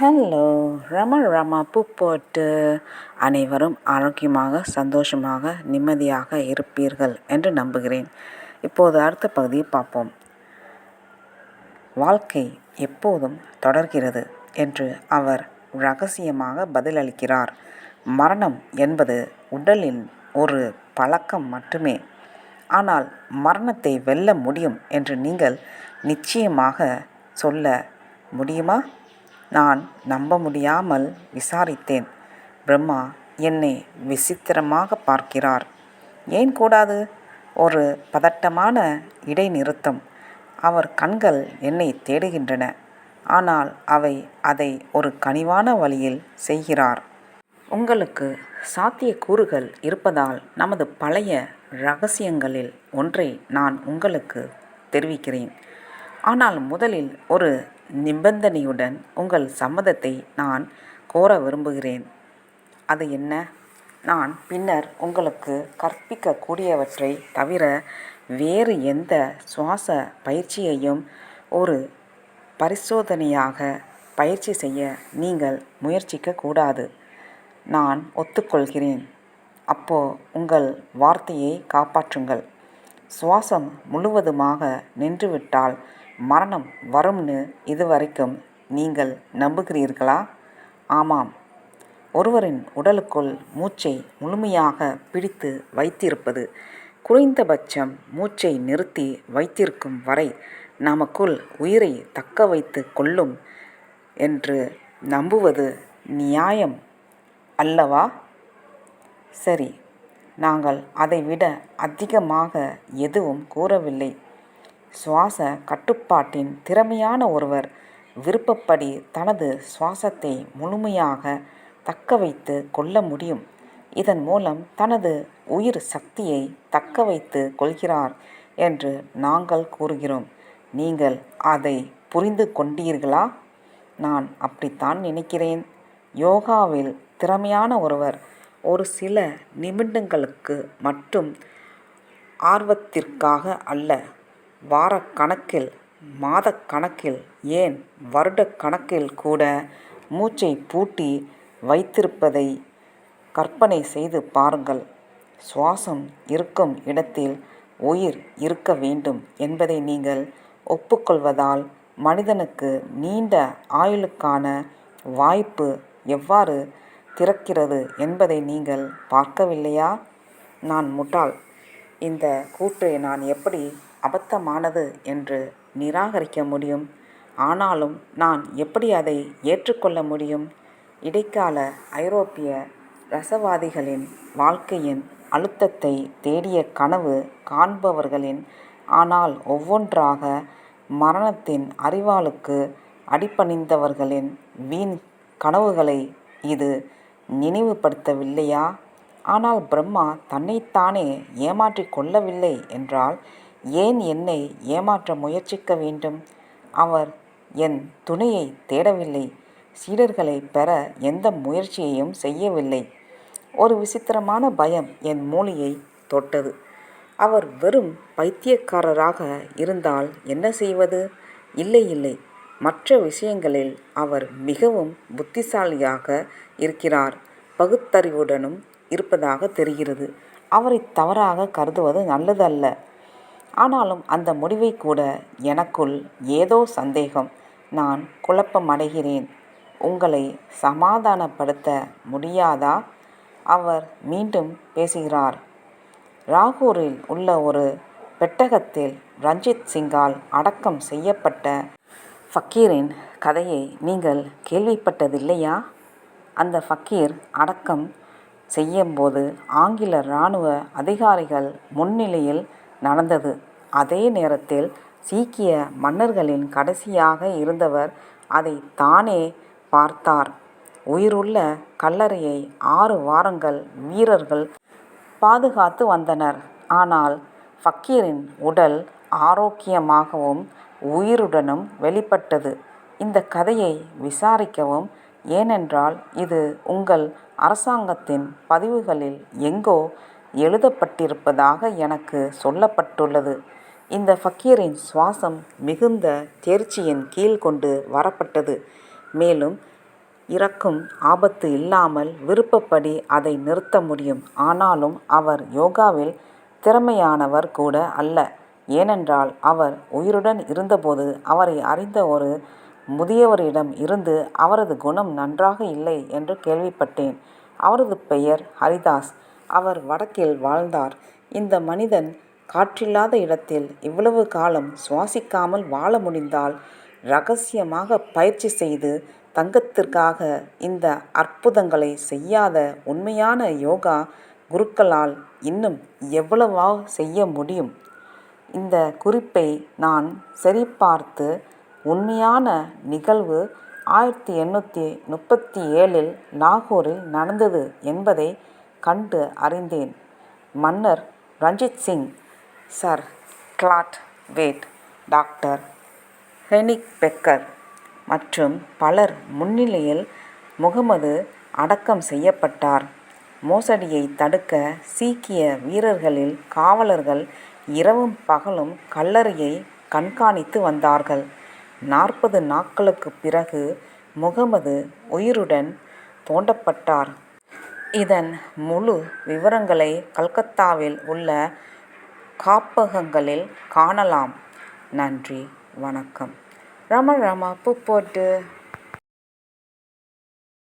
Hello ரம ரம பூ போட்டு அனைவரும் ஆரோக்கியமாக சந்தோஷமாக நிம்மதியாக இருப்பீர்கள் என்று நம்புகிறேன். இப்போது அடுத்த பகுதியை பார்ப்போம். வாழ்க்கை எப்போதும் தொடர்கிறது என்று அவர் ரகசியமாக பதிலளிக்கிறார். மரணம் என்பது உடலின் ஒரு பழக்கம் மட்டுமே. ஆனால் மரணத்தை வெல்ல முடியும் என்று நீங்கள் நிச்சயமாக சொல்ல முடியுமா? நான் நம்ப முடியாமல் விசாரித்தேன். பிரம்மா என்னை விசித்திரமாக பார்க்கிறார். ஏன் கூடாது? ஒரு பதட்டமான இடைநிறுத்தம். அவர் கண்கள் என்னை தேடுகின்றன. ஆனால் அவை அதை ஒரு கனிவான வழியில் செய்கிறார். உங்களுக்கு சாத்தியக்கூறுகள் இருப்பதால் நமது பழைய ரகசியங்களில் ஒன்றை நான் உங்களுக்கு தெரிவிக்கிறேன். ஆனால் முதலில் ஒரு நிபந்தனையுடன் உங்கள் சம்மதத்தை நான் கோர விரும்புகிறேன். அது என்ன? நான் பின்னர் உங்களுக்கு கற்பிக்கக்கூடியவற்றை தவிர வேறு எந்த சுவாச பயிற்சியையும் ஒரு பரிசோதனையாக பயிற்சி செய்ய நீங்கள் முயற்சிக்க கூடாது. நான் ஒத்துக்கொள்கிறேன். அப்போ உங்கள் வார்த்தையை காப்பாற்றுங்கள். சுவாசம் முழுவதுமாக நின்றுவிட்டால் மரணம் வரும்னு இதுவரைக்கும் நீங்கள் நம்புகிறீர்களா? ஆமாம். ஒருவரின் உடலுக்குள் மூச்சை முழுமையாக பிடித்து வைத்திருப்பது குறைந்தபட்சம் மூச்சை நிறுத்தி வைத்திருக்கும் வரை நமக்குள் உயிரை தக்க வைத்து கொள்ளும் என்று நம்புவது நியாயம் அல்லவா? சரி நாங்கள் அதைவிட அதிகமாக எதுவும் கூறவில்லை. சுவாச கட்டுப்பாட்டின் திறமையான ஒருவர் விருப்பப்படி தனது சுவாசத்தை முழுமையாக தக்க வைத்து கொள்ள முடியும். இதன் மூலம் தனது உயிர் சக்தியை தக்க வைத்து கொள்கிறார் என்று நாங்கள் கூறுகிறோம். நீங்கள் அதை புரிந்து கொண்டீர்களா? நான் அப்படித்தான் நினைக்கிறேன். யோகாவில் திறமையான ஒருவர் ஒரு சில நிமிடங்களுக்கு மட்டும் ஆர்வத்திற்காக அல்ல வாரக்கணக்கில் மாதக்கணக்கில் ஏன் வருடக்கணக்கில் கூட மூச்சை பூட்டி வைத்திருப்பதை கற்பனை செய்து பாருங்கள். சுவாசம் இருக்கும் இடத்தில் உயிர் இருக்க வேண்டும் என்பதை நீங்கள் ஒப்புக்கொள்வதால் மனிதனுக்கு நீண்ட ஆயுளுக்கான வாய்ப்பு எவ்வாறு திறக்கிறது என்பதை நீங்கள் பார்க்கவில்லையா? நான் முட்டாள். இந்த கூற்றை நான் எப்படி அபத்தமானது என்று நிராகரிக்க முடியும். ஆனாலும் நான் எப்படி அதை ஏற்றுக்கொள்ள முடியும்? இடைக்கால ஐரோப்பிய ரசவாதிகளின் வாழ்க்கையின் அழுத்தத்தை தேடிய கனவு காண்பவர்களின் ஆனால் ஒவ்வொன்றாக மரணத்தின் அறிவாளுக்கு அடிபணிந்தவர்களின் வீண் கனவுகளை இது நினைவுபடுத்தவில்லையா? ஆனால் பிரம்மா தன்னைத்தானே ஏமாற்றிக் கொள்ளவில்லை என்றால் ஏன் என்னை ஏமாற்ற முயற்சிக்க வேண்டும்? அவர் என் துணையை தேடவில்லை. சீடர்களை பெற எந்த முயற்சியையும் செய்யவில்லை. ஒரு விசித்திரமான பயம் என் மூளையை தொட்டது. அவர் வெறும் பைத்தியக்காரராக இருந்தால் என்ன செய்வது? இல்லை இல்லை. மற்ற விஷயங்களில் அவர் மிகவும் புத்திசாலியாக இருக்கிறார். பகுத்தறிவுடனும் இருப்பதாக தெரிகிறது. அவரை தவறாக கருதுவது நல்லதல்ல. ஆனாலும் அந்த முடிவை கூட எனக்குள் ஏதோ சந்தேகம். நான் குழப்பமடைகிறேன். உங்களை சமாதானப்படுத்த முடியாதா? அவர் மீண்டும் பேசுகிறார். ராகூரில் உள்ள ஒரு பெட்டகத்தில் ரஞ்சித் சிங்கால் அடக்கம் செய்யப்பட்ட ஃபக்கீரின் கதையை நீங்கள் கேள்விப்பட்டதில்லையா? அந்த ஃபக்கீர் அடக்கம் செய்யும்போது ஆங்கில இராணுவ அதிகாரிகள் முன்னிலையில் நடந்தது. அதே நேரத்தில் சீக்கிய மன்னர்களின் கடைசியாக இருந்தவர் அதை தானே பார்த்தார். உயிருள்ள கல்லறையை ஆறு வாரங்கள் வீரர்கள் பாதுகாத்து வந்தனர். ஆனால் ஃபக்கீரின் உடல் ஆரோக்கியமாகவும் உயிருடனும் வெளிப்பட்டது. இந்த கதையை விசாரிக்கவும் ஏனென்றால் இது உங்கள் அரசாங்கத்தின் பதிவுகளில் எங்கோ எழுதப்பட்டிருப்பதாக எனக்கு சொல்லப்பட்டுள்ளது. இந்த ஃபக்கீரின் சுவாசம் மிகுந்த தேர்ச்சியின் கீழ் கொண்டு வரப்பட்டது மேலும் இறக்கும் ஆபத்து இல்லாமல் விருப்பப்படி அதை நிறுத்த முடியும். ஆனாலும் அவர் யோகாவில் திறமையானவர் கூட அல்ல. ஏனென்றால் அவர் உயிருடன் இருந்தபோது அவரை அறிந்த ஒரு முதியவரிடம் இருந்து அவரது குணம் நன்றாக இல்லை என்று கேள்விப்பட்டேன். அவரது பெயர் ஹரிதாஸ். அவர் வடக்கில் வாழ்ந்தார். இந்த மனிதன் காற்றில்லாத இடத்தில் இவ்வளவு காலம் சுவாசிக்காமல் வாழ முடிந்தால் ரகசியமாக பயிற்சி செய்து தங்கத்திற்காக இந்த அற்புதங்களை செய்யாத உண்மையான யோகா குருக்களால் இன்னும் எவ்வளவா செய்ய முடியும். இந்த குறிப்பை நான் சரிபார்த்து உண்மையான நிகழ்வு ஆயிரத்தி எண்ணூற்றி முப்பத்தி ஏழில் லாகூரில் நடந்தது என்பதை கண்டு அறிந்தேன். மன்னர் Ranjit Singh sir Claude Wade doctor Honigberger மற்றும் பலர் முன்னிலையில் முகமது அடக்கம் செய்யப்பட்டார். மோசடியை தடுக்க சீக்கிய வீரர்களில் காவலர்கள் இரவும் பகலும் கல்லறையை கண்காணித்து வந்தார்கள். நாற்பது நாட்களுக்குப் பிறகு முகமது உயிருடன் தோண்டப்பட்டார். இதன் முழு விவரங்களை கல்கத்தாவில் உள்ள காப்பகங்களில் காணலாம். நன்றி வணக்கம். ரம ரம பூ போட்டு